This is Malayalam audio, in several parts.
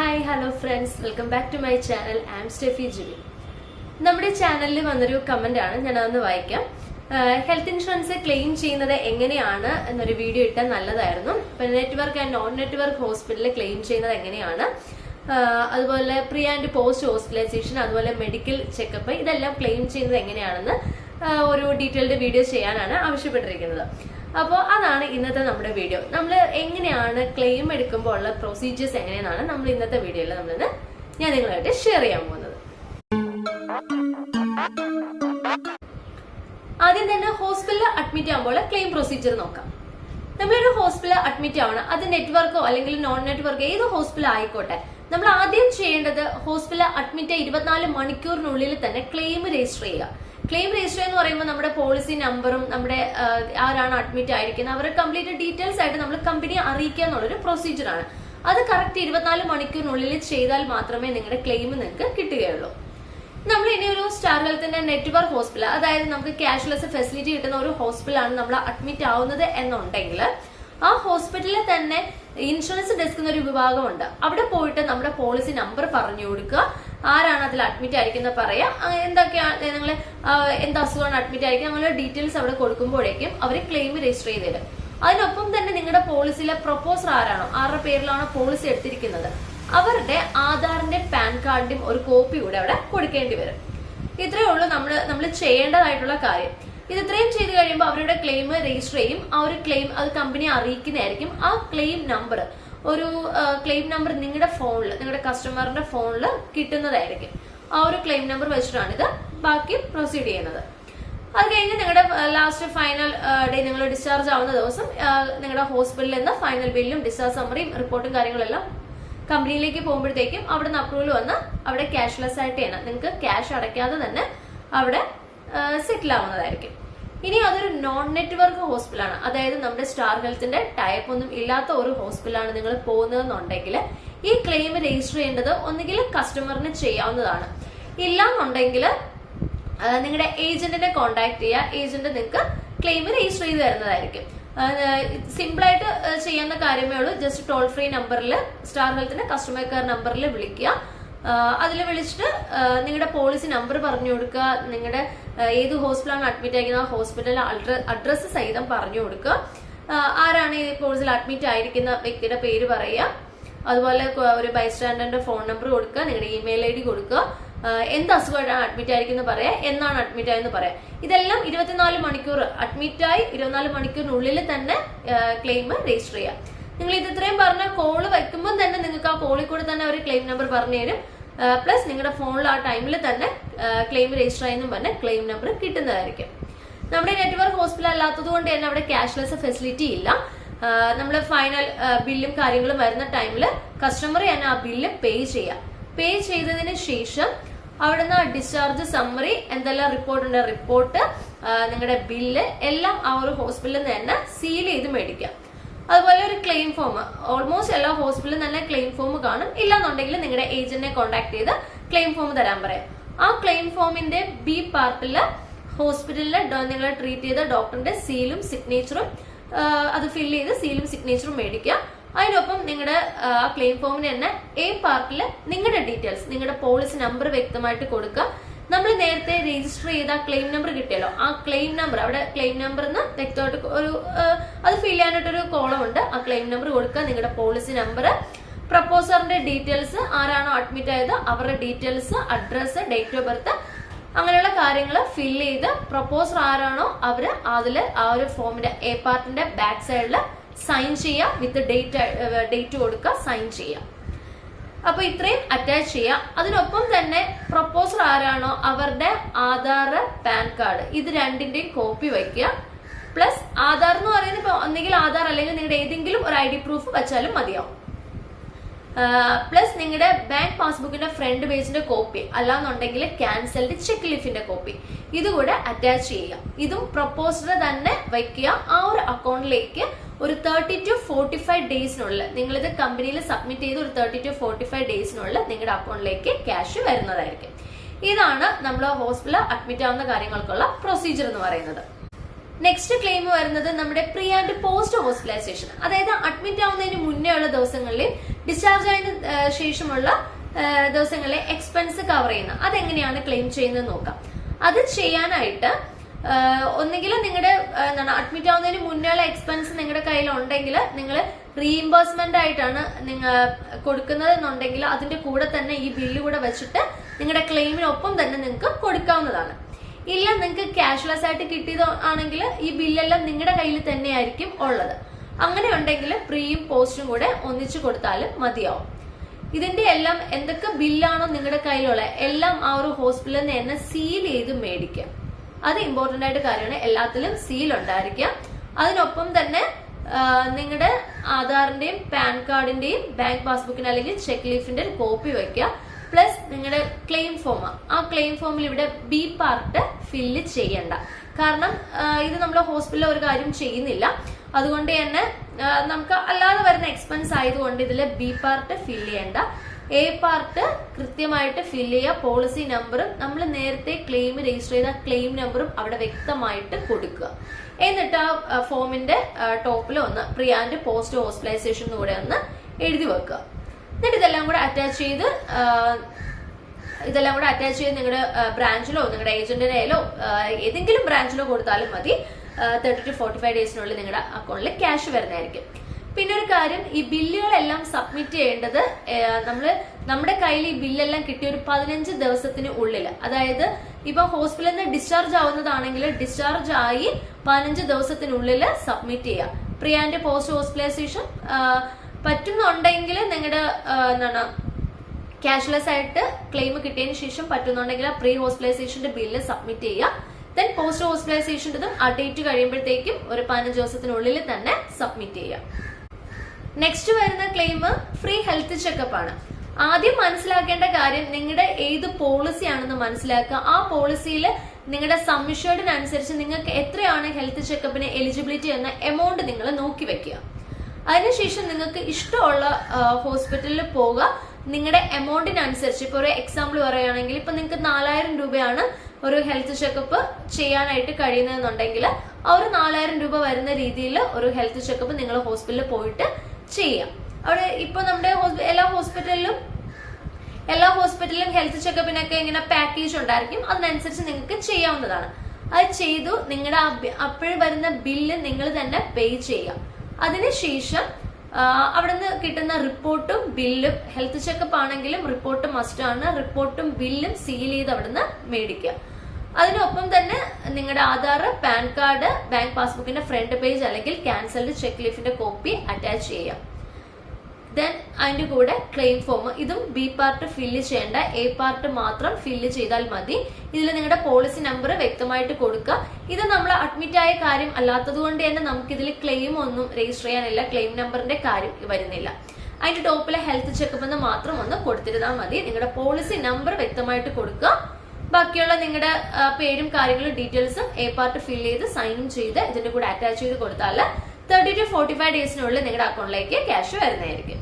Hi hello friends welcome back to my channel am Stephy Jubi നമ്മുടെ ചാനലിൽ വന്നൊരു കമന്റ് ആണ്. ഞാൻ അതൊന്ന് വായിക്കാം. ഹെൽത്ത് ഇൻഷുറൻസ് ക്ലെയിം ചെയ്യുന്നത് എങ്ങനെയാണ് എന്നൊരു വീഡിയോ ഇട്ടാൽ നല്ലതായിരുന്നു. പിന്നെ നെറ്റ്വർക്ക് ആൻഡ് നോൺ നെറ്റ്വർക്ക് ഹോസ്പിറ്റലിൽ ക്ലെയിം ചെയ്യുന്നത് എങ്ങനെയാണ്? അതുപോലെ പ്രീ ആൻഡ് പോസ്റ്റ് ഹോസ്പിറ്റലൈസേഷൻ അതുപോലെ മെഡിക്കൽ ചെക്കപ്പ് ഇതെല്ലാം ക്ലെയിം ചെയ്യുന്നത് എങ്ങനെയാണെന്ന് ഒരു ഡീറ്റെയിൽഡ് വീഡിയോ ചെയ്യാനാണ് ആവശ്യപ്പെട്ടിരിക്കുന്നത്. അപ്പോൾ അതാണ് ഇന്നത്തെ നമ്മുടെ വീഡിയോ നമ്മൾ എങ്ങനെയാണ് ക്ലെയിം എടുക്കുമ്പോൾ ഉള്ള പ്രൊസീജിയേഴ്സ് എങ്ങനെയാണ് നമ്മൾ ഇന്നത്തെ വീഡിയോയിൽ നമ്മളിന്ന് ഞാൻ നിങ്ങളായിട്ട് ഷെയർ ചെയ്യാൻ പോകുന്നത്. ആദ്യം തന്നെ ഹോസ്പിറ്റലിൽ അഡ്മിറ്റ് ആകുമ്പോൾ ക്ലെയിം പ്രൊസീജിയർ നോക്കാം. നമ്മളൊരു ഹോസ്പിറ്റലിൽ അഡ്മിറ്റ് ആവണം. അത് നെറ്റ്വർക്കോ അല്ലെങ്കിൽ നോൺ നെറ്റ്വർക്ക് ഏത് ഹോസ്പിറ്റൽ ആയിക്കോട്ടെ. നമ്മൾ ആദ്യം ചെയ്യേണ്ടത് ഹോസ്പിറ്റലിൽ അഡ്മിറ്റ് ഇരുപത്തിനാല് മണിക്കൂറിനുള്ളിൽ തന്നെ ക്ലെയിം രജിസ്റ്റർ ചെയ്യുക. ക്ലെയിം രജിസ്റ്റർ എന്ന് പറയുമ്പോൾ നമ്മുടെ പോളിസി നമ്പറും നമ്മുടെ ആരാണ് അഡ്മിറ്റ് ആയിരിക്കുന്നത് അവരുടെ കംപ്ലീറ്റ് ഡീറ്റെയിൽസ് ആയിട്ട് നമ്മൾ കമ്പനിയെ അറിയിക്കുക എന്നുള്ളൊരു പ്രൊസീജിയർ ആണ്. അത് കറക്റ്റ് ഇരുപത്തിനാല് മണിക്കൂറിനുള്ളിൽ ചെയ്താൽ മാത്രമേ നിങ്ങളുടെ ക്ലെയിം നിങ്ങൾക്ക് കിട്ടുകയുള്ളൂ. നമ്മൾ ഇനി ഒരു സ്റ്റാർ ഹെൽത്തിന്റെ നെറ്റ്വർക്ക് ഹോസ്പിറ്റൽ അതായത് നമുക്ക് ക്യാഷ്ലെസ് ഫെസിലിറ്റി കിട്ടുന്ന ഒരു ഹോസ്പിറ്റലാണ് നമ്മൾ അഡ്മിറ്റ് ആവുന്നത് എന്നുണ്ടെങ്കിൽ ആ ഹോസ്പിറ്റലിൽ തന്നെ ഇൻഷുറൻസ് ഡെസ്ക് എന്നൊരു വിഭാഗമുണ്ട്. അവിടെ പോയിട്ട് നമ്മുടെ പോളിസി നമ്പർ പറഞ്ഞു കൊടുക്കുക. ആരാണ് അതിൽ അഡ്മിറ്റ് ആയിരിക്കുന്നത് പറയാ. ആ, എന്തൊക്കെയാണ് നിങ്ങൾ എന്ത് അസുഖമാണ് അഡ്മിറ്റ് ആയിരിക്കുക അങ്ങനെ ഡീറ്റെയിൽസ് അവിടെ കൊടുക്കുമ്പോഴേക്കും അവർ ക്ലെയിം രജിസ്റ്റർ ചെയ്ത് തരും. അതിനൊപ്പം തന്നെ നിങ്ങളുടെ പോളിസിയിലെ പ്രൊപ്പോസർ ആരാണോ ആരുടെ പേരിലാണ് പോളിസി എടുത്തിരിക്കുന്നത് അവരുടെ ആധാറിന്റെ പാൻ കാർഡിന്റെയും ഒരു കോപ്പി കൂടെ അവിടെ കൊടുക്കേണ്ടി വരും. ഇത്രയേ ഉള്ളൂ നമ്മൾ നമ്മൾ ചെയ്യേണ്ടതായിട്ടുള്ള കാര്യം. ഇത് ഇത്രയും ചെയ്ത് കഴിയുമ്പോൾ അവരുടെ ക്ലെയിം രജിസ്റ്റർ ചെയ്യും ആ ഒരു ക്ലെയിം അത് കമ്പനി അറിയിക്കുന്നതായിരിക്കും. ആ ക്ലെയിം നമ്പർ ഒരു ക്ലെയിം നമ്പർ നിങ്ങളുടെ ഫോണിൽ നിങ്ങളുടെ കസ്റ്റമറിന്റെ ഫോണിൽ കിട്ടുന്നതായിരിക്കും. ആ ഒരു ക്ലെയിം നമ്പർ വെച്ചിട്ടാണ് ഇത് ബാക്കി പ്രൊസീഡ് ചെയ്യുന്നത്. അത് കഴിഞ്ഞ് നിങ്ങളുടെ ലാസ്റ്റ് ഫൈനൽ ഡേ നിങ്ങൾ ഡിസ്ചാർജ് ആവുന്ന ദിവസം നിങ്ങളുടെ ഹോസ്പിറ്റലിൽ നിന്ന് ഫൈനൽ ബില്ലും ഡിസ്ചാർജ് സമ്മറിയും റിപ്പോർട്ടും കാര്യങ്ങളെല്ലാം കമ്പനിയിലേക്ക് പോകുമ്പോഴത്തേക്കും അവിടെ നിന്ന് അപ്രൂവൽ വന്ന് അവിടെ ക്യാഷ്ലെസ് ആയിട്ട് ചെയ്യണം നിങ്ങൾക്ക് ക്യാഷ് അടയ്ക്കാതെ തന്നെ അവിടെ സെറ്റിൽ ആവുന്നതായിരിക്കും. ഇനി അതൊരു നോൺ നെറ്റ്വർക്ക് ഹോസ്പിറ്റലാണ് അതായത് നമ്മുടെ സ്റ്റാർ ഹെൽത്തിന്റെ ടൈപ്പ് ഒന്നും ഇല്ലാത്ത ഒരു ഹോസ്പിറ്റലാണ് നിങ്ങൾ പോകുന്നതെന്നുണ്ടെങ്കിൽ ഈ ക്ലെയിം രജിസ്റ്റർ ചെയ്യേണ്ടത് ഒന്നുകിൽ കസ്റ്റമറിന് ചെയ്യാവുന്നതാണ്. ഇല്ലാന്നുണ്ടെങ്കിൽ നിങ്ങളുടെ ഏജന്റിനെ കോൺടാക്ട് ചെയ്യുക. ഏജന്റ് നിങ്ങൾക്ക് ക്ലെയിം രജിസ്റ്റർ ചെയ്ത് തരുന്നതായിരിക്കും. സിമ്പിളായിട്ട് ആ, ചെയ്യാവുന്ന കാര്യമേ ഉള്ളൂ. ജസ്റ്റ് ടോൾ ഫ്രീ നമ്പറിൽ സ്റ്റാർ ഹെൽത്തിന്റെ കസ്റ്റമർ കെയർ നമ്പറിൽ വിളിക്കുക. അതിൽ വിളിച്ചിട്ട് നിങ്ങളുടെ പോളിസി നമ്പർ പറഞ്ഞു കൊടുക്കുക നിങ്ങളുടെ ഏത് ഹോസ്പിറ്റലാണ് അഡ്മിറ്റ് ആയിരിക്കുന്നത് ആ ഹോസ്പിറ്റലിലെ അഡ്രസ്സ് സഹിതം പറഞ്ഞു കൊടുക്കുക. ആരാണ് ഈ പോളിസിൽ അഡ്മിറ്റ് ആയിരിക്കുന്ന വ്യക്തിയുടെ പേര് പറയുക. അതുപോലെ ഒരു ബൈസ്റ്റാൻഡറിന്റെ ഫോൺ നമ്പർ കൊടുക്കുക നിങ്ങളുടെ ഇമെയിൽ ഐ ഡി കൊടുക്കുക. എന്ത് അസുഖമായിട്ടാണ് അഡ്മിറ്റ് ആയിരിക്കുന്നത് പറയാം എന്നാണ് അഡ്മിറ്റ് ആയെന്ന് പറയാം ഇതെല്ലാം ഇരുപത്തിനാല് മണിക്കൂർ അഡ്മിറ്റായി ഇരുപത്തിനാല് മണിക്കൂറിനുള്ളിൽ തന്നെ ക്ലെയിം രജിസ്റ്റർ ചെയ്യാം നിങ്ങൾ ഇത് ഇത്രയും പറഞ്ഞ കോൾ വെക്കുമ്പോൾ തന്നെ നിങ്ങൾക്ക് ആ കോളിൽ കൂടെ തന്നെ അവർ ക്ലെയിം നമ്പർ പറഞ്ഞു തരും. പ്ലസ് നിങ്ങളുടെ ഫോണിൽ ആ ടൈമിൽ തന്നെ ക്ലെയിം രജിസ്റ്റർ ആയെന്നും പറഞ്ഞ് ക്ലെയിം നമ്പർ കിട്ടുന്നതായിരിക്കും. നമ്മുടെ നെറ്റ്വർക്ക് ഹോസ്പിറ്റൽ അല്ലാത്തത് കൊണ്ട് തന്നെ അവിടെ ക്യാഷ്ലെസ് ഫെസിലിറ്റി ഇല്ല. നമ്മൾ ഫൈനൽ ബില്ലും കാര്യങ്ങളും വരുന്ന ടൈമിൽ കസ്റ്റമർ തന്നെ ആ ബില്ല് പേ ചെയ്യാം. പേ ചെയ്തതിന് ശേഷം അവിടുന്ന് ഡിസ്ചാർജ് സമ്മറി എന്തെല്ലാം റിപ്പോർട്ട് ഉണ്ട് റിപ്പോർട്ട് നിങ്ങളുടെ ബില്ല് എല്ലാം ആ ഒരു ഹോസ്പിറ്റലിൽ നിന്ന് തന്നെ സീൽ ചെയ്ത് മേടിക്കാം. അതുപോലെ ഒരു ക്ലെയിം ഫോം ഓൾമോസ്റ്റ് എല്ലാ ഹോസ്പിറ്റലിലും തന്നെ ക്ലെയിം ഫോം കാണും. ഇല്ലാന്നുണ്ടെങ്കിൽ നിങ്ങളുടെ ഏജന്റിനെ കോൺടാക്ട് ചെയ്ത് ക്ലെയിം ഫോം തരാൻ പറയാം. ആ ക്ലെയിം ഫോമിന്റെ ബി പാർട്ടിൽ ഹോസ്പിറ്റലിൽ നിങ്ങളെ ട്രീറ്റ് ചെയ്ത ഡോക്ടറിന്റെ സീലും സിഗ്നേച്ചറും അത് ഫില്ല് ചെയ്ത് സീലും സിഗ്നേച്ചറും മേടിക്കുക. അതിനൊപ്പം നിങ്ങളുടെ ആ ക്ലെയിം ഫോമിന് തന്നെ എ പാർട്ടിൽ നിങ്ങളുടെ ഡീറ്റെയിൽസ് നിങ്ങളുടെ പോളിസി നമ്പർ വ്യക്തമായിട്ട് കൊടുക്കുക. നമ്മൾ നേരത്തെ രജിസ്റ്റർ ചെയ്ത ക്ലെയിം നമ്പർ കിട്ടിയല്ലോ. ആ ക്ലെയിം നമ്പർ അവിടെ ക്ലെയിം നമ്പർ എന്ന് വ്യക്തമായിട്ട് ഒരു അത് ഫിൽ ചെയ്യാനായിട്ടൊരു കോളം ഉണ്ട്. ആ ക്ലെയിം നമ്പർ കൊടുക്കുക. നിങ്ങളുടെ പോളിസി നമ്പർ പ്രപ്പോസറിന്റെ ഡീറ്റെയിൽസ് ആരാണോ അഡ്മിറ്റ് ആയത് അവരുടെ details address date of birth അങ്ങനെയുള്ള കാര്യങ്ങൾ ഫിൽ ചെയ്ത് പ്രപ്പോസർ ആരാണോ അവർ അതിൽ ആ ഒരു ഫോമിന്റെ എ പാർട്ടിന്റെ ബാക്ക് സൈഡിൽ സൈൻ ചെയ്യുക. വിത്ത് ഡേറ്റ് ഡേറ്റ് കൊടുക്കുക. സൈൻ ചെയ്യുക. അപ്പൊ ഇത്രയും അറ്റാച്ച് ചെയ്യാം. അതിനൊപ്പം തന്നെ പ്രപ്പോസർ ആരാണോ അവരുടെ ആധാർ പാൻ കാർഡ്. ഇത് രണ്ടിന്റെയും കോപ്പി വയ്ക്കുക. പ്ലസ് ആധാർ എന്ന് പറയുന്നത് ഇപ്പൊ ഒന്നെങ്കിൽ ആധാർ അല്ലെങ്കിൽ നിങ്ങളുടെ ഏതെങ്കിലും ഒരു ഐ ഡി പ്രൂഫ് വെച്ചാലും മതിയാവും. പ്ലസ് നിങ്ങളുടെ ബാങ്ക് പാസ്ബുക്കിന്റെ ഫ്രണ്ട് പേജിന്റെ കോപ്പി അല്ലാന്നുണ്ടെങ്കിൽ ക്യാൻസൽഡ് ചെക്ക് ലീഫിന്റെ കോപ്പി ഇതുകൂടെ അറ്റാച്ച് ചെയ്യുക ഇതും പ്രപ്പോസർ തന്നെ വയ്ക്കുക. ആ ഒരു അക്കൗണ്ടിലേക്ക് ഒരു തേർട്ടി ടു ഫോർട്ടി ഫൈവ് ഡേയ്സിനുള്ളിൽ നിങ്ങളിത് കമ്പനിയിൽ സബ്മിറ്റ് ചെയ്ത് ഒരു തേർട്ടി ടു ഫോർട്ടി ഫൈവ് ഡേയ്സിനുള്ളിൽ നിങ്ങളുടെ അക്കൗണ്ടിലേക്ക് ക്യാഷ് വരുന്നതായിരിക്കും. ഇതാണ് നമ്മൾ ഹോസ്പിറ്റലിൽ അഡ്മിറ്റ് ആവുന്ന കാര്യങ്ങൾക്കുള്ള പ്രൊസീജിയർ എന്ന് പറയുന്നത്. നെക്സ്റ്റ് ക്ലെയിം വരുന്നത് നമ്മുടെ പ്രീ ആൻഡ് പോസ്റ്റ് ഹോസ്പിറ്റലൈസേഷൻ അതായത് അഡ്മിറ്റ് ആവുന്നതിന് മുന്നേ ഉള്ള ദിവസങ്ങളിൽ ഡിസ്ചാർജ് ആയതിന് ശേഷമുള്ള ദിവസങ്ങളിലെ എക്സ്പെൻസ് കവർ ചെയ്യുന്ന. അതെങ്ങനെയാണ് ക്ലെയിം ചെയ്യുന്നത് നോക്കാം. അത് ചെയ്യാനായിട്ട് ഒന്നുകിൽ നിങ്ങളുടെ എന്താണ് അഡ്മിറ്റ് ആവുന്നതിന് മുന്നേയുള്ള എക്സ്പെൻസ് നിങ്ങളുടെ കയ്യിൽ ഉണ്ടെങ്കിൽ നിങ്ങൾ റീഇംബേഴ്സ്മെന്റ് ആയിട്ടാണ് നിങ്ങൾ കൊടുക്കുന്നത് എന്നുണ്ടെങ്കിൽ അതിന്റെ കൂടെ തന്നെ ഈ ബില്ല് കൂടെ വെച്ചിട്ട് നിങ്ങളുടെ ക്ലെയിമിനൊപ്പം തന്നെ നിങ്ങൾക്ക് കൊടുക്കാവുന്നതാണ്. ഇല്ല നിങ്ങൾക്ക് ക്യാഷ്ലെസ് ആയിട്ട് കിട്ടിയത് ആണെങ്കിൽ ഈ ബില്ലെല്ലാം നിങ്ങളുടെ കയ്യിൽ തന്നെയായിരിക്കും ഉള്ളത്. അങ്ങനെ ഉണ്ടെങ്കിൽ പ്രീയും പോസ്റ്റും കൂടെ ഒന്നിച്ചു കൊടുത്താലും മതിയാവും. ഇതിന്റെ എല്ലാം എന്തൊക്കെ ബില്ലാണോ നിങ്ങളുടെ കയ്യിലുള്ള എല്ലാം ആ ഒരു ഹോസ്പിറ്റലിൽ നിന്ന് തന്നെ സീൽ ചെയ്ത് മേടിക്കുക അത് ഇമ്പോർട്ടന്റ് ആയിട്ട് കാര്യമാണ്. എല്ലാത്തിലും സീൽ ഉണ്ടായിരിക്കുക അതിനൊപ്പം തന്നെ നിങ്ങളുടെ ആധാറിന്റെയും പാൻ കാർഡിന്റെയും ബാങ്ക് പാസ്ബുക്കിന് അല്ലെങ്കിൽ ചെക്ക് ലീഫിന്റെ ഒരു കോപ്പി വയ്ക്കുക പ്ലസ് നിങ്ങളുടെ ക്ലെയിം ഫോം ആ ക്ലെയിം ഫോമിൽ ഇവിടെ ബി പാർട്ട് ഫില്ല് ചെയ്യണ്ട. കാരണം ഇത് നമ്മൾ ഹോസ്പിറ്റലിൽ ഒരു കാര്യം ചെയ്യുന്നില്ല. അതുകൊണ്ട് തന്നെ നമുക്ക് അല്ലാതെ വരുന്ന എക്സ്പെൻസ് ആയതുകൊണ്ട് ഇതിൽ ബി പാർട്ട് ഫില്ല് ചെയ്യണ്ട. എ പാർട്ട് കൃത്യമായിട്ട് ഫില്ല് ചെയ്യുക. പോളിസി നമ്പറും നമ്മൾ നേരത്തെ ക്ലെയിം രജിസ്റ്റർ ചെയ്ത ക്ലെയിം നമ്പറും അവിടെ വ്യക്തമായിട്ട് കൊടുക്കുക. എന്നിട്ട് ആ ഫോമിന്റെ ടോപ്പിൽ ഒന്ന് പ്രിയാന്റെ പോസ്റ്റ് ഹോസ്പിറ്റലൈസേഷൻ കൂടെ ഒന്ന് എഴുതി വെക്കുക. എന്നിട്ട് ഇതെല്ലാം കൂടെ അറ്റാച്ച് ചെയ്ത് ഇതെല്ലാം കൂടെ അറ്റാച്ച് ചെയ്ത് നിങ്ങളുടെ ബ്രാഞ്ചിലോ നിങ്ങളുടെ ഏജന്റിന്റെ കയ്യിലോ ഏതെങ്കിലും ബ്രാഞ്ചിലോ കൊടുത്താലും മതി. തേർട്ടി ടു ഫോർട്ടി ഫൈവ് ഡേയ്സിനുള്ളിൽ നിങ്ങളുടെ അക്കൗണ്ടിൽ ക്യാഷ് വരുന്നതായിരിക്കും. പിന്നെ ഒരു കാര്യം ഈ ബില്ലുകളെല്ലാം സബ്മിറ്റ് ചെയ്യേണ്ടത് നമ്മൾ നമ്മുടെ കയ്യിൽ ഈ ബില്ലെല്ലാം കിട്ടിയ ഒരു പതിനഞ്ച് ദിവസത്തിന് ഉള്ളിൽ. അതായത് ഇപ്പൊ ഹോസ്പിറ്റലിൽ നിന്ന് ഡിസ്ചാർജ് ആവുന്നതാണെങ്കിൽ ഡിസ്ചാർജ് ആയി പതിനഞ്ച് ദിവസത്തിനുള്ളിൽ സബ്മിറ്റ് ചെയ്യാം. പ്രിയാന്റെ പോസ്റ്റ് ഹോസ്പിറ്റലൈസേഷൻ പറ്റുന്നുണ്ടെങ്കിൽ നിങ്ങളുടെ എന്താണ് ക്യാഷ്ലെസ് ആയിട്ട് ക്ലെയിം കിട്ടിയതിന് ശേഷം പറ്റുന്നുണ്ടെങ്കിൽ ആ പ്രീ ഹോസ്പിറ്റലൈസേഷന്റെ ബില്ല് സബ്മിറ്റ് ചെയ്യുക ദെൻ പോസ്റ്റ് ഹോസ്പിറ്റലൈസേഷന്റെതും ആ ഡേറ്റ് കഴിയുമ്പോഴത്തേക്കും ഒരു പതിനഞ്ച് ദിവസത്തിനുള്ളിൽ തന്നെ സബ്മിറ്റ് ചെയ്യാം. നെക്സ്റ്റ് വരുന്ന ക്ലെയിം ഫ്രീ ഹെൽത്ത് ചെക്കപ്പ് ആണ്. ആദ്യം മനസ്സിലാക്കേണ്ട കാര്യം നിങ്ങളുടെ ഏത് പോളിസി ആണെന്ന് മനസ്സിലാക്കുക. ആ പോളിസിയിൽ നിങ്ങളുടെ സംശയത്തിനനുസരിച്ച് നിങ്ങൾക്ക് എത്രയാണ് ഹെൽത്ത് ചെക്കപ്പിന് എലിജിബിലിറ്റി എന്ന എമൗണ്ട് നിങ്ങൾ നോക്കി വെക്കുക. അതിനുശേഷം നിങ്ങൾക്ക് ഇഷ്ടമുള്ള ഹോസ്പിറ്റലിൽ പോകുക നിങ്ങളുടെ എമൗണ്ടിനനുസരിച്ച് ഇപ്പോൾ ഒരു എക്സാമ്പിൾ പറയുകയാണെങ്കിൽ ഇപ്പൊ നിങ്ങൾക്ക് നാലായിരം രൂപയാണ് ഒരു ഹെൽത്ത് ചെക്കപ്പ് ചെയ്യാനായിട്ട് കഴിയുന്നതെന്നുണ്ടെങ്കിൽ ആ ഒരു നാലായിരം രൂപ വരുന്ന രീതിയിൽ ഒരു ഹെൽത്ത് ചെക്കപ്പ് നിങ്ങൾ ഹോസ്പിറ്റലിൽ പോയിട്ട് ചെയ്യാം. അവിടെ ഇപ്പൊ നമ്മുടെ എല്ലാ ഹോസ്പിറ്റലിലും എല്ലാ ഹോസ്പിറ്റലിലും ഹെൽത്ത് ചെക്കപ്പിനൊക്കെ ഇങ്ങനെ പാക്കേജ് ഉണ്ടായിരിക്കും. അതിനനുസരിച്ച് നിങ്ങൾക്ക് ചെയ്യാവുന്നതാണ്. അത് ചെയ്തു നിങ്ങളുടെ അപ്പോഴും വരുന്ന ബില്ല് നിങ്ങൾ തന്നെ പേ ചെയ്യാം അതിനുശേഷം അവിടുന്ന് കിട്ടുന്ന റിപ്പോർട്ടും ബില്ലും ഹെൽത്ത് ചെക്കപ്പ് ആണെങ്കിലും റിപ്പോർട്ട് മസ്റ്റ് ആണ്. റിപ്പോർട്ടും ബില്ലും സീൽ ചെയ്ത് അവിടുന്ന് മേടിക്കുക. അതിനൊപ്പം തന്നെ നിങ്ങളുടെ ആധാർ പാൻ കാർഡ് ബാങ്ക് പാസ്ബുക്കിന്റെ ഫ്രണ്ട് പേജ് അല്ലെങ്കിൽ ക്യാൻസൽഡ് ചെക്ക് ലീഫിന്റെ കോപ്പി അറ്റാച്ച് ചെയ്യാം. ദെൻ അതിന്റെ കൂടെ ക്ലെയിം ഫോം ഇതും ബി പാർട്ട് ഫില്ല് ചെയ്യേണ്ട എ പാർട്ട് മാത്രം ഫില്ല് ചെയ്താൽ മതി. ഇതിൽ നിങ്ങളുടെ പോളിസി നമ്പർ വ്യക്തമായിട്ട് കൊടുക്കുക. ഇത് നമ്മൾ അഡ്മിറ്റ് ആയ കാര്യം അല്ലാത്തത് കൊണ്ട് തന്നെ നമുക്ക് ഇതിൽ ക്ലെയിം ഒന്നും രജിസ്റ്റർ ചെയ്യാനില്ല ക്ലെയിം നമ്പറിന്റെ കാര്യം വരുന്നില്ല. അതിന്റെ ടോപ്പിലെ ഹെൽത്ത് ചെക്കപ്പ് എന്ന് മാത്രം ഒന്ന് കൊടുത്തിരുന്നാൽ മതി. നിങ്ങളുടെ പോളിസി നമ്പർ വ്യക്തമായിട്ട് കൊടുക്കുക. ബാക്കിയുള്ള നിങ്ങളുടെ പേരും കാര്യങ്ങളും ഡീറ്റെയിൽസും എ പാർട്ട് ഫിൽ ചെയ്ത് സൈനും ചെയ്ത് ഇതിന്റെ കൂടെ അറ്റാച്ച് ചെയ്ത് കൊടുത്താൽ തേർട്ടി ടു ഫോർട്ടി ഫൈവ് ഡേയ്സിനുള്ളിൽ നിങ്ങളുടെ അക്കൗണ്ടിലേക്ക് ക്യാഷ് വരുന്നതായിരിക്കും.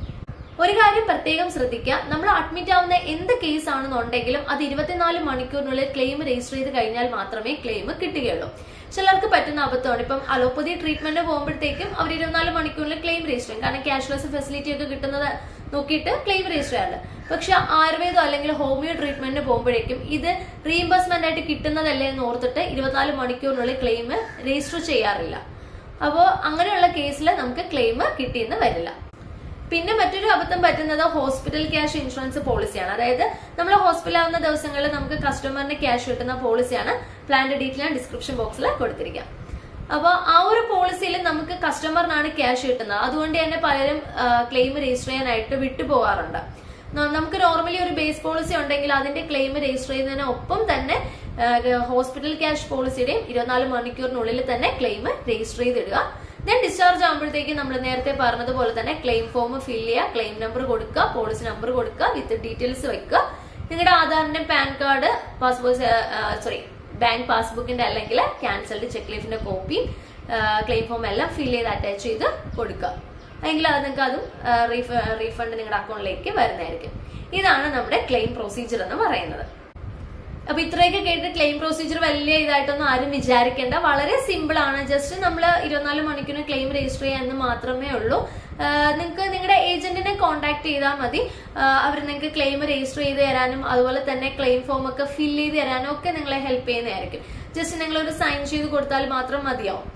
ഒരു കാര്യം പ്രത്യേകം ശ്രദ്ധിക്കുക. നമ്മൾ അഡ്മിറ്റ് ആവുന്ന എന്ത് കേസ് ആണെന്നുണ്ടെങ്കിലും അത് ഇരുപത്തിനാല് മണിക്കൂറിനുള്ളിൽ ക്ലെയിം രജിസ്റ്റർ ചെയ്ത് കഴിഞ്ഞാൽ മാത്രമേ ക്ലെയിം കിട്ടുകയുള്ളൂ. ചിലർക്ക് പറ്റുന്ന അബദ്ധമാണ്. ഇപ്പം അലോപ്പതി ട്രീറ്റ്മെന്റ് പോകുമ്പോഴത്തേക്കും അവർ ഇരുപത്തിനാല് മണിക്കൂറിൽ ക്ലെയിം രജിസ്റ്റർ ചെയ്യും. കാരണം ക്യാഷ്ലെസ് ഫെസിലിറ്റി ഒക്കെ കിട്ടുന്നത് നോക്കിയിട്ട് ക്ലെയിം രജിസ്റ്റർ ചെയ്യാറുണ്ട്. പക്ഷെ ആയുർവേദം അല്ലെങ്കിൽ ഹോമിയോ ട്രീറ്റ്മെന്റിന് പോകുമ്പോഴേക്കും ഇത് റീഇംബേഴ്സ്മെന്റ് ആയിട്ട് കിട്ടുന്നതല്ലേ എന്ന് ഓർത്തിട്ട് ഇരുപത്തിനാല് മണിക്കൂറിനുള്ളിൽ ക്ലെയിം രജിസ്റ്റർ ചെയ്യാറില്ല. അപ്പോൾ അങ്ങനെയുള്ള കേസിൽ നമുക്ക് ക്ലെയിം കിട്ടിയെന്ന് വരില്ല. പിന്നെ മറ്റൊരു അബദ്ധം പറ്റുന്നത് ഹോസ്പിറ്റൽ ക്യാഷ് ഇൻഷുറൻസ് പോളിസിയാണ് അതായത് നമ്മൾ ഹോസ്പിറ്റൽ ആവുന്ന ദിവസങ്ങളിൽ നമുക്ക് കസ്റ്റമറിന്റെ ക്യാഷ് കിട്ടുന്ന പോളിസിയാണ് പ്ലാന്റെ ഡീറ്റെയിൽ ഞാൻ ഡിസ്ക്രിപ്ഷൻ ബോക്സിൽ കൊടുത്തിരിക്കാം. അപ്പോൾ ആ ഒരു പോളിസിയിൽ നമുക്ക് കസ്റ്റമറിനാണ് ക്യാഷ് കിട്ടുന്നത്. അതുകൊണ്ട് തന്നെ പലരും ക്ലെയിം രജിസ്റ്റർ ചെയ്യാനായിട്ട് വിട്ടുപോകാറുണ്ട് നമുക്ക് നോർമലി ഒരു ബേസ് പോളിസി ഉണ്ടെങ്കിൽ അതിന്റെ ക്ലെയിം രജിസ്റ്റർ ചെയ്യുന്നതിന് ഒപ്പം തന്നെ ഹോസ്പിറ്റൽ ക്യാഷ് പോളിസിയുടെയും ഇരുപത്തിനാല് മണിക്കൂറിനുള്ളിൽ തന്നെ ക്ലെയിം രജിസ്റ്റർ ചെയ്തിടുക. ദെൻ ഡിസ്ചാർജ് ആകുമ്പോഴത്തേക്ക് നമ്മൾ നേരത്തെ പറഞ്ഞതുപോലെ തന്നെ ക്ലെയിം ഫോം ഫിൽ ചെയ്യുക ക്ലെയിം നമ്പർ കൊടുക്കുക പോളിസി നമ്പർ കൊടുക്കുക വിത്ത് ഡീറ്റെയിൽസ് വെക്കുക. നിങ്ങളുടെ ആധാറിന്റെ PAN card passport sorry bank പാസ്ബുക്കിന്റെ അല്ലെങ്കിൽ ക്യാൻസൽഡ് ചെക്ക് ലീഫിന്റെ കോപ്പി ക്ലെയിം ഫോം എല്ലാം ഫിൽ ചെയ്ത് അറ്റാച്ച് ചെയ്ത് കൊടുക്കുക. അല്ലെങ്കിൽ അത് നിങ്ങൾക്ക് അതും റീഫണ്ട് നിങ്ങളുടെ അക്കൗണ്ടിലേക്ക് വരുന്നതായിരിക്കും. ഇതാണ് നമ്മുടെ ക്ലെയിം പ്രൊസീജിയർ എന്ന് പറയുന്നത്. അപ്പൊ ഇത്രയൊക്കെ കേട്ട് ക്ലെയിം പ്രൊസീജിയർ വലിയ ഇതായിട്ടൊന്നും ആരും വിചാരിക്കേണ്ട. വളരെ സിമ്പിൾ ആണ്. ജസ്റ്റ് നമ്മൾ ഇരുപത്തിനാല് മണിക്കൂറിന് ക്ലെയിം രജിസ്റ്റർ ചെയ്യാന്ന് മാത്രമേ ഉള്ളൂ. നിങ്ങൾക്ക് നിങ്ങളുടെ ഏജന്റിനെ കോൺടാക്ട് ചെയ്താൽ മതി. അവർ നിങ്ങൾക്ക് ക്ലെയിം രജിസ്റ്റർ ചെയ്ത് തരാനും അതുപോലെ തന്നെ ക്ലെയിം ഫോം ഒക്കെ ഫില്ല് ചെയ്ത് തരാനും ഒക്കെ നിങ്ങളെ ഹെൽപ്പ് ചെയ്യുന്നതായിരിക്കും. ജസ്റ്റ് നിങ്ങളൊരു സൈൻ ചെയ്ത് കൊടുത്താൽ മാത്രം മതിയാവും.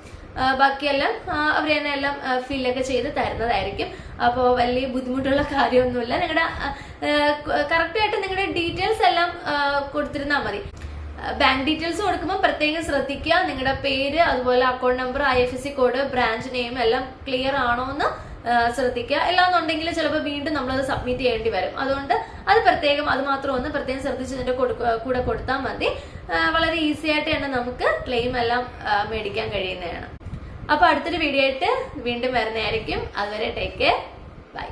ബാക്കിയെല്ലാം അവർ തന്നെ എല്ലാം ഫില്ലൊക്കെ ചെയ്ത് തരുന്നതായിരിക്കും. അപ്പോൾ വലിയ ബുദ്ധിമുട്ടുള്ള കാര്യമൊന്നുമില്ല. നിങ്ങളുടെ കറക്റ്റായിട്ട് നിങ്ങളുടെ ഡീറ്റെയിൽസ് എല്ലാം കൊടുത്തിരുന്നാൽ മതി. ബാങ്ക് ഡീറ്റെയിൽസ് കൊടുക്കുമ്പോൾ പ്രത്യേകം ശ്രദ്ധിക്കുക. നിങ്ങളുടെ പേര് അതുപോലെ account number I F S C code branch name എല്ലാം ക്ലിയർ ആണോ എന്ന് ശ്രദ്ധിക്കുക. എല്ലാന്നുണ്ടെങ്കിൽ ചിലപ്പോൾ വീണ്ടും നമ്മളത് സബ്മിറ്റ് ചെയ്യേണ്ടി വരും. അതുകൊണ്ട് അത് പ്രത്യേകം അത് മാത്രം ഒന്ന് പ്രത്യേകം ശ്രദ്ധിച്ച് ഇതിന്റെ കൂടെ കൊടുത്താൽ മതി. വളരെ ഈസി ആയിട്ട് തന്നെ നമുക്ക് ക്ലെയിം എല്ലാം മേടിക്കാൻ കഴിയുന്നതാണ്. അപ്പൊ അടുത്തൊരു വീഡിയോ ആയിട്ട് വീണ്ടും വരുന്നതായിരിക്കും. അതുവരെ ടേക്ക് കെയർ ബൈ